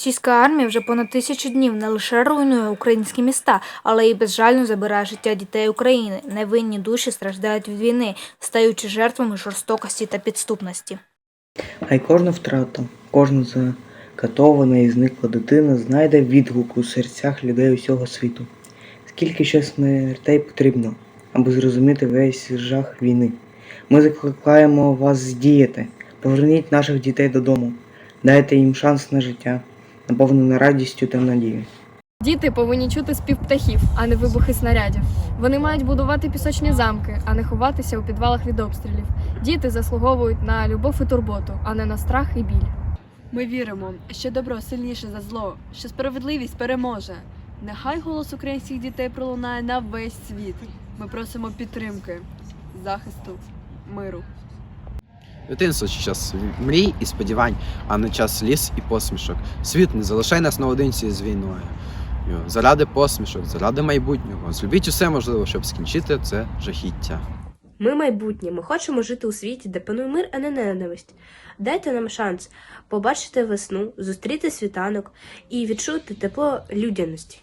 Російська армія вже понад тисячу днів не лише руйнує українські міста, але й безжально забирає життя дітей України. Невинні душі страждають від війни, стаючи жертвами жорстокості та підступності. Хай кожна втрата, кожна закатована і зникла дитина знайде відгук у серцях людей усього світу. Скільки ще смертей потрібно, аби зрозуміти весь жах війни. Ми закликаємо вас здіяти, поверніть наших дітей додому, дайте їм шанс на життя, наповнене радістю та надією. Діти повинні чути спів птахів, а не вибухи снарядів. Вони мають будувати пісочні замки, а не ховатися у підвалах від обстрілів. Діти заслуговують на любов і турботу, а не на страх і біль. Ми віримо, що добро сильніше за зло, що справедливість переможе. Нехай голос українських дітей пролунає на весь світ. Ми просимо підтримки, захисту, миру. Дитинство це час мрій і сподівань, а не час сліз і посмішок. Світ не залишай нас наодинці з війною. Заради посмішок, заради майбутнього. Зробіть усе можливе, щоб скінчити це жахіття. Ми майбутнє. Ми хочемо жити у світі, де панує мир, а не ненависть. Дайте нам шанс побачити весну, зустріти світанок і відчути тепло людяності.